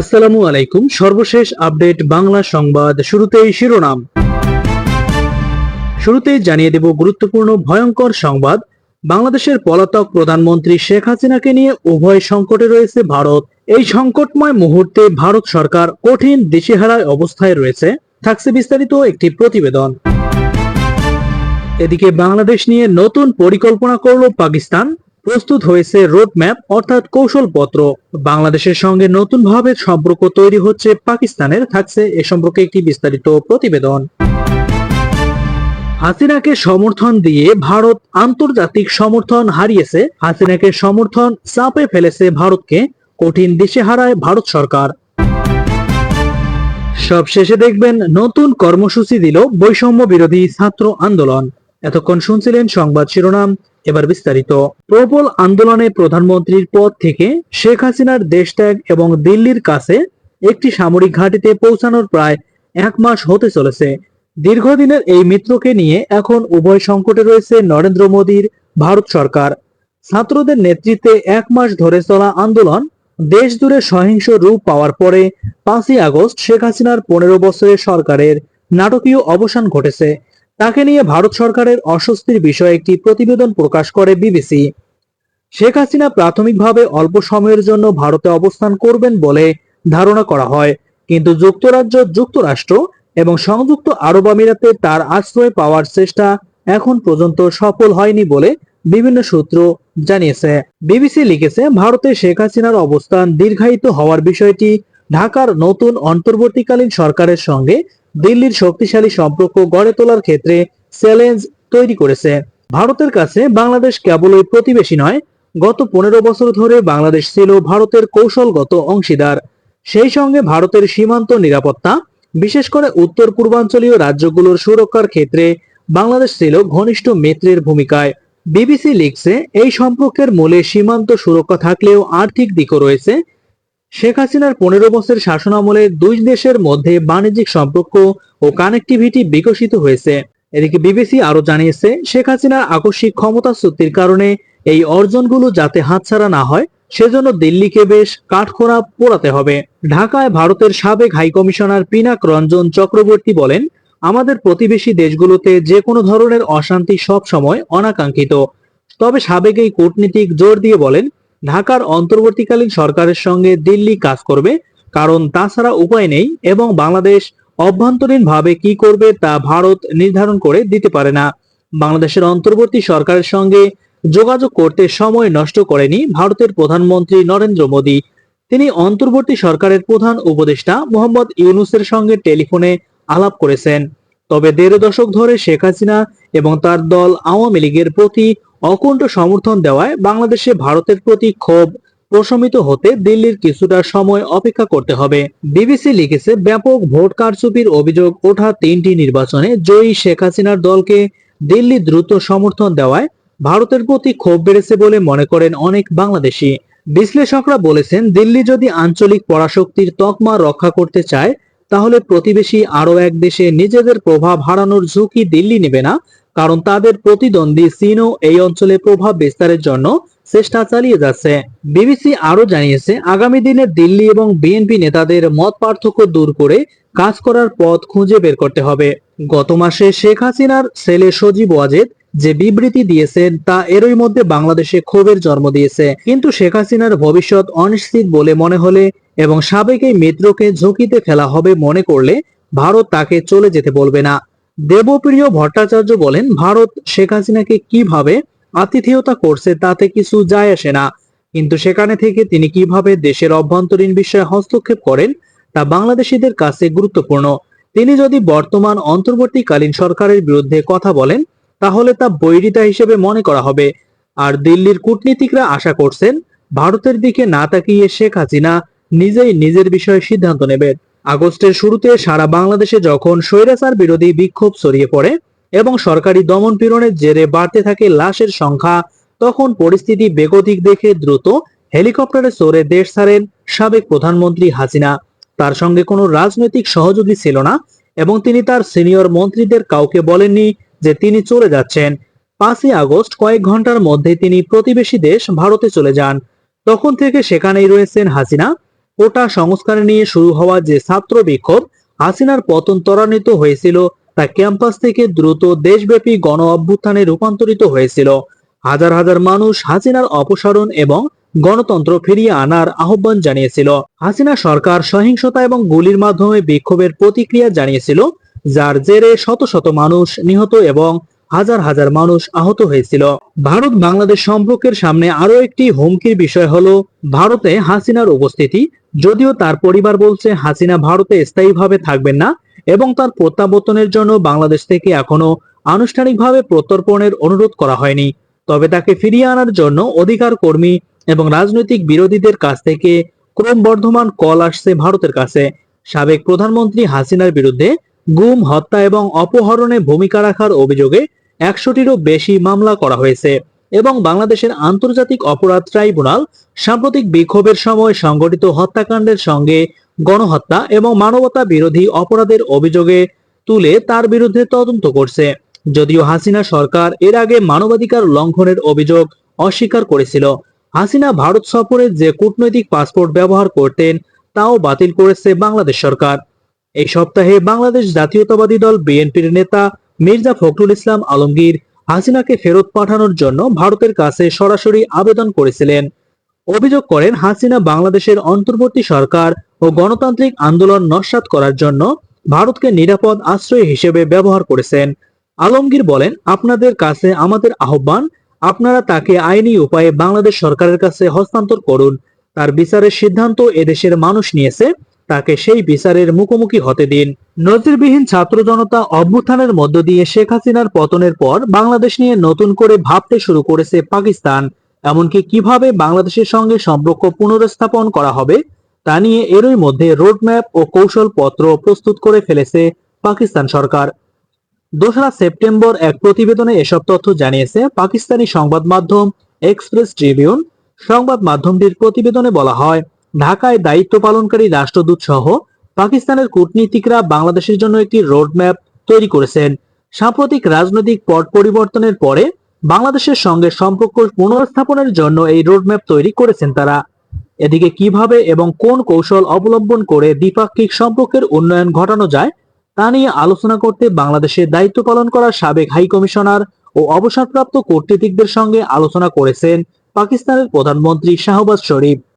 আসসালামু আলাইকুম। সর্বশেষ আপডেট বাংলা সংবাদ শুরুতেই শিরোনাম। শুরুতেই জানিয়ে দেব গুরুত্বপূর্ণ ভয়ঙ্কর সংবাদ। বাংলাদেশের পলাতক প্রধানমন্ত্রী শেখ হাসিনাকে নিয়ে উভয় সংকটে রয়েছে ভারত। এই সংকটময় মুহূর্তে ভারত সরকার কঠিন দিশেহারায় অবস্থায় রয়েছে। থাকছে বিস্তারিত একটি প্রতিবেদন। এদিকে বাংলাদেশ নিয়ে নতুন পরিকল্পনা করল পাকিস্তান। প্রস্তুত হয়েছে রোডম্যাপ, অর্থাৎ কৌশলপত্র। বাংলাদেশের সঙ্গে নতুনভাবে সম্পর্ক তৈরি হচ্ছে পাকিস্তানের, থাকছে এ সম্পর্কে একটি বিস্তারিত প্রতিবেদন। হাসিনাকে সমর্থন দিয়ে ভারত আন্তর্জাতিক সমর্থন হারিয়েছে। হাসিনাকে সমর্থন চাপে ফেলেছে ভারতকে, কঠিন দিশেহারায় ভারত সরকার। সব শেষে দেখবেন, নতুন কর্মসূচি দিল বৈষম্য বিরোধী ছাত্র আন্দোলন। এতক্ষণ শুনছিলেন সংবাদ শিরোনাম এবার বিস্তারিত। প্রবল আন্দোলনে প্রধানমন্ত্রীর পদ থেকে শেখ হাসিনার দেশত্যাগ এবং দিল্লির কাছে একটি সামরিক ঘাঁটিতে পৌঁছানোর প্রায় এক মাস হতে চলেছে। দীর্ঘদিনের এই মিত্রকে নিয়ে এখন উভয় সংকটে রয়েছে নরেন্দ্র মোদীর ভারত সরকার। ছাত্রদের নেতৃত্বে এক মাস ধরে চলা আন্দোলন দেশ জুড়ে সহিংস রূপ পাওয়ার পরে পাঁচই আগস্ট শেখ হাসিনার পনেরো বছরের সরকারের নাটকীয় অবসান ঘটেছে। তাকে নিয়ে ভারত সরকারের অস্বস্তির বিষয়ে একটি প্রতিবেদন প্রকাশ করে বিবিসি। শেখ হাসিনা প্রাথমিকভাবে অল্প সময়ের জন্য ভারতে অবস্থান করবেন বলে ধারণা করা হয়, কিন্তু যুক্তরাজ্য যুক্তরাষ্ট্র এবং সংযুক্ত আরব আমিরাতে তার আশ্রয় পাওয়ার চেষ্টা এখন পর্যন্ত সফল হয়নি বলে বিভিন্ন সূত্র জানিয়েছে। বিবিসি লিখেছে, ভারতে শেখ হাসিনার অবস্থান দীর্ঘায়িত হওয়ার বিষয়টি ঢাকার নতুন অন্তর্বর্তীকালীন সরকারের সঙ্গে দিল্লির শক্তিশালী সম্পর্ক গড়ে তোলার ক্ষেত্রে চ্যালেঞ্জ তৈরি করেছে। ভারতের কাছে বাংলাদেশ কেবলই প্রতিবেশী নয়, গত পনেরো বছর ধরে বাংলাদেশ ছিল ভারতের কৌশলগত অংশীদার। সেই সঙ্গে ভারতের সীমান্ত নিরাপত্তা, বিশেষ করে উত্তর পূর্বাঞ্চলীয় রাজ্যগুলোর সুরক্ষার ক্ষেত্রে বাংলাদেশ ছিল ঘনিষ্ঠ মিত্রের ভূমিকায়। বিবিসি লিখছে, এই সম্পর্কের মূলে সীমান্ত সুরক্ষা থাকলেও আর্থিক দিকও রয়েছে শেখ হাসিনার পনেরো বছর শাসনামলে দুই দেশের মধ্যে বাণিজ্যিক সম্পর্ক ও কানেক্টিভিটি বিকশিত হয়েছে। এদিকে বিবিসি আরও জানিয়েছে, শেখ হাসিনার আকস্মিক ক্ষমতা ক্ষমতাচ্যুতির কারণে এই অর্জনগুলো যাতে হাতছাড়া না হয়, সেজন্য দিল্লিকে বেশ কাঠখোড়া পোড়াতে হবে। ঢাকায় ভারতের সাবেক হাইকমিশনার পিনাক রঞ্জন চক্রবর্তী বলেন, আমাদের প্রতিবেশী দেশগুলোতে যে কোনো ধরনের অশান্তি সব সময় অনাকাঙ্ক্ষিত। তবে সাবেক এই কূটনীতিক জোর দিয়ে বলেন ঢাকার অন্তর্বর্তীকালীন সরকারের সঙ্গে দিল্লি কাজ করবে, কারণ তাছাড়া উপায় নেই এবং বাংলাদেশ অভ্যন্তরীণভাবে কি করবে তা ভারত নির্ধারণ করে দিতে পারে না। বাংলাদেশের অন্তর্বর্তী সরকারের সঙ্গে যোগাযোগ করতে সময় নষ্ট করেনি ভারতের প্রধানমন্ত্রী নরেন্দ্র মোদী। তিনি অন্তর্বর্তী সরকারের প্রধান উপদেষ্টা মোহাম্মদ ইউনুসের সঙ্গে টেলিফোনে আলাপ করেছেন। তবে দেড় দশক ধরে শেখ হাসিনা এবং তার দল আওয়ামী লীগের প্রতি অকুণ্ঠ সমর্থন দেওয়ায় বাংলাদেশে ভারতের প্রতি ক্ষোভ প্রশমিত হতে দিল্লির কিছুটা সময় অপেক্ষা করতে হবে। বিবিসি লিখেছে, ব্যাপক ভোট কারচুপির অভিযোগ ওঠা তিনটি নির্বাচনে জয়ী শেখ হাসিনার দলকে দিল্লি দ্রুত সমর্থন দেওয়ায় ভারতের প্রতি ক্ষোভ বেড়েছে বলে মনে করেন অনেক বাংলাদেশি। বিশ্লেষকরা বলেছেন, দিল্লি যদি আঞ্চলিক পরাশক্তির তকমা রক্ষা করতে চায় তাহলে প্রতিবেশী আরও এক দেশে নিজেদের প্রভাব হারানোর ঝুঁকি দিল্লি নেবে না, কারণ তাদের প্রতিদ্বন্দ্বী চীনও এই অঞ্চলে প্রভাব বিস্তারের জন্য চেষ্টা চালিয়ে যাচ্ছে। বিবিসি আরও জানিয়েছে, আগামী দিনে দিল্লি এবং বিএনপি নেতাদের মত পার্থক্য দূর করে কাজ করার পথ খুঁজে বের করতে হবে। গত মাসে শেখ হাসিনার ছেলে সজীব ওয়াজেদ যে বিবৃতি দিয়েছেন তা এরই মধ্যে বাংলাদেশে ক্ষোভের জন্ম দিয়েছে। কিন্তু শেখ হাসিনার ভবিষ্যৎ অনিশ্চিত বলে মনে হলে এবং সাবেক এই মিত্রকে ঝুঁকিতে ফেলা হবে মনে করলে ভারত তাকে চলে যেতে বলবে না। দেবপ্রিয় ভট্টাচার্য বলেন, ভারত শেখ হাসিনাকে কীভাবে আতিথেয়তা করছে তাতে কিছু যায় আসে না। কিন্তু সেখানে থেকে তিনি কীভাবে দেশের অভ্যন্তরীণ বিষয়ে হস্তক্ষেপ করেন, তা বাংলাদেশিদের কাছে গুরুত্বপূর্ণ। তিনি যদি বর্তমান অন্তর্বর্তীকালীন সরকারের বিরুদ্ধে কথা বলেন তাহলে তা বৈরিতা হিসেবে মনে করা হবে। আর দিল্লির কূটনীতিকরা আশা করছেন, ভারতের দিকে না তাকিয়ে শেখ হাসিনা নিজেই নিজের বিষয়ে সিদ্ধান্ত নেবেন। আগস্টের শুরুতে সারা বাংলাদেশে যখন স্বৈরাচার বিরোধী বিক্ষোভ ছড়িয়ে পড়ে এবং সরকারি দমন পীড়নের জেরে বাড়তে থাকে লাশের সংখ্যা, তখন পরিস্থিতি বেগতিক দেখে দ্রুত হেলিকপ্টারে চড়ে দেশ ছাড়েন সাবেক প্রধানমন্ত্রী হাসিনা। তার সঙ্গে কোনো রাজনৈতিক সহযোগী ছিল না এবং তিনি তার সিনিয়র মন্ত্রীদের কাউকে বলেননি যে তিনি চলে যাচ্ছেন। পাঁচই আগস্ট কয়েক ঘণ্টার মধ্যে তিনি প্রতিবেশী দেশ ভারতে চলে যান। তখন থেকে সেখানেই রয়েছেন হাসিনা। কোটা সংস্কার নিয়ে শুরু হওয়া যে ছাত্র বিক্ষোভ হাসিনার পতন ত্বরান্বিত হয়েছিল, তা ক্যাম্পাস থেকে দ্রুত দেশব্যাপী গণ অভ্যুত্থানে রূপান্তরিত হয়েছিল। হাজার হাজার মানুষ হাসিনার অপসারণ এবং গণতন্ত্র ফিরিয়ে আনার আহ্বান জানিয়েছিল। হাসিনা সরকার সহিংসতা এবং গুলির মাধ্যমে বিক্ষোভের প্রতিক্রিয়া জানিয়েছিল যার জেরে শত শত মানুষ নিহত এবং হাজার হাজার মানুষ আহত হয়েছিল। ভারত বাংলাদেশ সম্পর্কের সামনে আরও একটি হুমকির বিষয় হলো, ভারতে হাসিনার উপস্থিতি। যদিও তার পরিবার বলছে, হাসিনা ভারতে স্থায়ীভাবে থাকবেন না এবং তার প্রত্যাবর্তনের জন্য বাংলাদেশ থেকে এখনও আনুষ্ঠানিকভাবে প্রত্যর্পণের অনুরোধ করা হয়নি। তবে তাকে ফিরিয়ে আনার জন্য অধিকার কর্মী এবং রাজনৈতিক বিরোধীদের কাছ থেকে ক্রমবর্ধমান কল আসছে ভারতের কাছে। সাবেক প্রধানমন্ত্রী হাসিনার বিরুদ্ধে গুম, হত্যা এবং অপহরণে ভূমিকা রাখার অভিযোগে একশোটিরও বেশি মামলা করা হয়েছে এবং বাংলাদেশের আন্তর্জাতিক অপরাধ ট্রাইব্যুনাল সাম্প্রতিক বিক্ষোভের সময় সংঘটিত হত্যাকাণ্ডের সঙ্গে গণহত্যা এবং মানবতা বিরোধী অপরাধের অভিযোগে তুলে তার বিরুদ্ধে তদন্ত করছে। যদিও হাসিনা সরকার এর আগে মানবাধিকার লঙ্ঘনের অভিযোগ অস্বীকার করেছিল। হাসিনা ভারত সফরে যে কূটনৈতিক পাসপোর্ট ব্যবহার করতেন, তাও বাতিল করেছে বাংলাদেশ সরকার। এই সপ্তাহে বাংলাদেশ জাতীয়তাবাদী দল বিএনপির নেতা মির্জা ফখরুল ইসলাম আলমগীর হাসিনাকে ফেরত পাঠানোর জন্য ভারতের কাছে সরাসরি আবেদন করেছিলেন। অভিযোগ করেন, হাসিনা বাংলাদেশের অন্তর্বর্তী সরকার ও গণতান্ত্রিক আন্দোলন নস্যাৎ করার জন্য ভারতকে নিরাপদ আশ্রয় হিসেবে ব্যবহার করেছেন। আলমগীর বলেন, আপনাদের কাছে আমাদের আহ্বান, আপনারা তাকে আইনি উপায়ে বাংলাদেশ সরকারের কাছে হস্তান্তর করুন। তার বিচারের সিদ্ধান্ত এদেশের মানুষ নিয়েছে। তাকে সেই বিচারের মুখোমুখি হতে দিন। নজিরবিহীন ছাত্র জনতা অভ্যুত্থানের মধ্য দিয়ে শেখ হাসিনার পতনের পর বাংলাদেশ নিয়ে নতুন করে ভাবতে শুরু করেছে পাকিস্তান। এমনকি কীভাবে বাংলাদেশের সঙ্গে সম্পর্ক পুনরস্থাপন করা হবে, তা নিয়ে এরই মধ্যে রোডম্যাপ ও কৌশলপত্র প্রস্তুত করে ফেলেছে পাকিস্তান সরকার। দোসরা সেপ্টেম্বর এক প্রতিবেদনে এসব তথ্য জানিয়েছে পাকিস্তানি সংবাদ মাধ্যম এক্সপ্রেস ট্রিবিউন। সংবাদ মাধ্যমটির প্রতিবেদনে বলা হয় ঢাকায় দায়িত্ব পালনকারী রাষ্ট্রদূত সহ পাকিস্তানের কূটনীতিকরা বাংলাদেশের জন্য একটি রোডম্যাপ তৈরি করেছেন। সাম্প্রতিক রাজনৈতিক পট পরিবর্তনের পরে বাংলাদেশের সঙ্গে সম্পর্ক পুনর্স্থাপনের জন্য এই রোডম্যাপ তৈরি করেছেন তারা। এদিকে কীভাবে এবং কোন কৌশল অবলম্বন করে দ্বিপাক্ষিক সম্পর্কের উন্নয়ন ঘটানো যায় তা নিয়ে আলোচনা করতে বাংলাদেশে দায়িত্ব পালন করা সাবেক হাই কমিশনার ও অবসরপ্রাপ্ত কূটনীতিকদের সঙ্গে আলোচনা করেছেন পাকিস্তানের প্রধানমন্ত্রী শাহবাজ শরীফ।